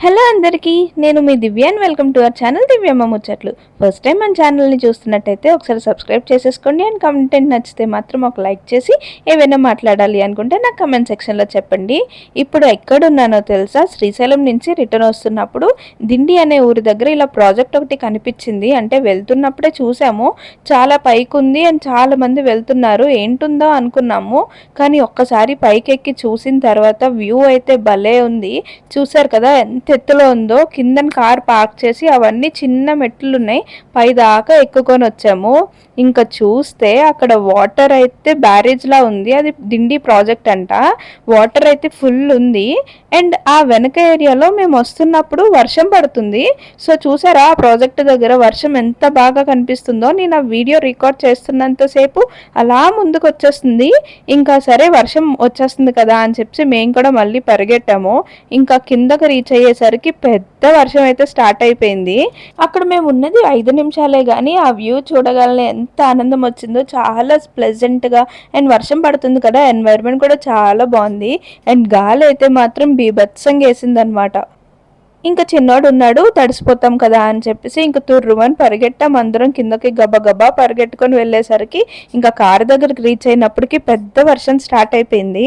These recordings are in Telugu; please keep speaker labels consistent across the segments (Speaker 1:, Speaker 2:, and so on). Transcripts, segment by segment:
Speaker 1: హలో అందరికీ నేను మీ Divya and welcome to our channel Divyamma Muchatlu. First time మన ఛానల్ని చూస్తున్నట్టయితే ఒకసారి సబ్స్క్రైబ్ చేసేసుకోండి అండ్ కంటెంట్ నచ్చితే మాత్రం ఒక లైక్ చేసి ఏవైనా మాట్లాడాలి అనుకుంటే నాకు కమెంట్ సెక్షన్లో చెప్పండి. ఇప్పుడు ఎక్కడున్నానో తెలుసా? శ్రీశైలం నుంచి రిటర్న్ వస్తున్నప్పుడు దిండి అనే ఊరి దగ్గర ఇలా ప్రాజెక్ట్ ఒకటి కనిపించింది. అంటే వెళ్తున్నప్పుడే చూసాము. చాలా పైకి ఉంది అండ్ చాలా మంది వెళ్తున్నారు. ఏంటుందో అనుకున్నాము. కానీ ఒక్కసారి పైకి ఎక్కి చూసిన తర్వాత వ్యూ అయితే భలే ఉంది. చూసారు కదా? ఎత్తులో ఉందో కిందన కార్ పార్క్ చేసి అవన్నీ చిన్న మెట్లు ఉన్నాయి పై దాకా ఎక్కుకొని వచ్చాము. ఇంకా చూస్తే అక్కడ వాటర్ అయితే బ్యారేజ్లా ఉంది. అది దిండి ప్రాజెక్ట్ అంట. వాటర్ అయితే ఫుల్ ఉంది. అండ్ ఆ వెనక ఏరియాలో మేము వస్తున్నప్పుడు వర్షం పడుతుంది. సో చూసారా ఆ ప్రాజెక్ట్ దగ్గర వర్షం ఎంత బాగా కనిపిస్తుందో. నేను ఆ వీడియో రికార్డ్ చేస్తున్నంతసేపు అలా ముందుకు వచ్చేస్తుంది ఇంకా సరే వర్షం వచ్చేస్తుంది కదా అని చెప్పి మేము కూడా మళ్ళీ పరిగెట్టాము. ఇంకా కిందకు రీచ్ అయ్యే వచ్చేసరికి పెద్ద వర్షం అయితే స్టార్ట్ అయిపోయింది. అక్కడ మేము ఉన్నది ఐదు నిమిషాలే కానీ ఆ వ్యూ చూడగలనే ఎంత ఆనందం వచ్చిందో చాలా ప్లెజెంట్గా అండ్ వర్షం పడుతుంది కదా ఎన్వైర్న్మెంట్ కూడా చాలా బాగుంది. అండ్ గాలి అయితే మాత్రం బీభత్సంగా వేసిందనమాట ఇంకా చిన్నోడు ఉన్నాడు తడిసిపోతాం కదా అని చెప్పేసి ఇంకా తుర్రుమని పరిగెట్టాం. అందరం కిందకి గబగబా పరిగెట్టుకొని వెళ్ళేసరికి ఇంకా కారు దగ్గరికి రీచ్ అయినప్పటికీ పెద్ద వర్షం స్టార్ట్ అయిపోయింది.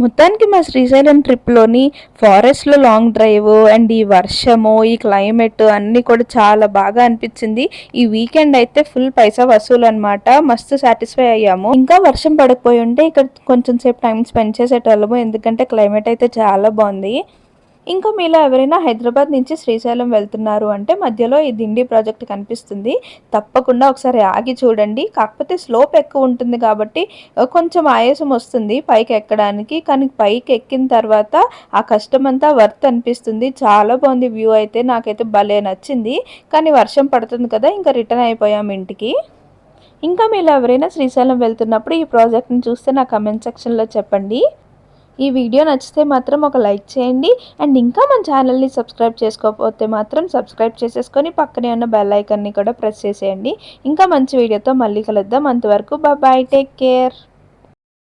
Speaker 1: మొత్తానికి మా శ్రీశైలం ట్రిప్లోని ఫారెస్ట్లో లాంగ్ డ్రైవ్ అండ్ ఈ వర్షము ఈ క్లైమేట్ అన్నీ కూడా చాలా బాగా అనిపించింది. ఈ వీకెండ్ అయితే ఫుల్ పైసా వసూలు అనమాట మస్తు సాటిస్ఫై అయ్యాము. ఇంకా వర్షం పడకపోయి ఉంటే ఇక్కడ కొంచెం సేపు టైం స్పెండ్ చేసేటోళ్ళము. ఎందుకంటే క్లైమేట్ అయితే చాలా బాగుంది. ఇంకా మీలో ఎవరైనా హైదరాబాద్ నుంచి శ్రీశైలం వెళ్తున్నారు అంటే మధ్యలో ఈ దిండి ప్రాజెక్ట్ కనిపిస్తుంది. తప్పకుండా ఒకసారి ఆగి చూడండి. కాకపోతే స్లోప్ ఎక్కువ ఉంటుంది కాబట్టి కొంచెం ఆయాసం వస్తుంది పైకి ఎక్కడానికి. కానీ పైకి ఎక్కిన తర్వాత ఆ కష్టం అంతా వర్త్ అనిపిస్తుంది. చాలా బాగుంది వ్యూ అయితే. నాకైతే భలే నచ్చింది. కానీ వర్షం పడుతుంది కదా ఇంకా రిటర్న్ అయిపోయాం ఇంటికి. ఇంకా మీరు ఎవరైనా శ్రీశైలం వెళ్తున్నప్పుడు ఈ ప్రాజెక్ట్ని చూస్తే నా కమెంట్ సెక్షన్లో చెప్పండి. ఈ వీడియో నచ్చితే మాత్రం ఒక లైక్ చేయండి. అండ్ ఇంకా మన ఛానల్ని సబ్స్క్రైబ్ చేసుకోకపోతే మాత్రం సబ్స్క్రైబ్ చేసేసుకొని పక్కనే ఉన్న బెల్ ఐకన్ని కూడా ప్రెస్ చేసేయండి. ఇంకా మంచి వీడియోతో మళ్ళీ కలుద్దాం. అంతవరకు బాయ్ టేక్ కేర్.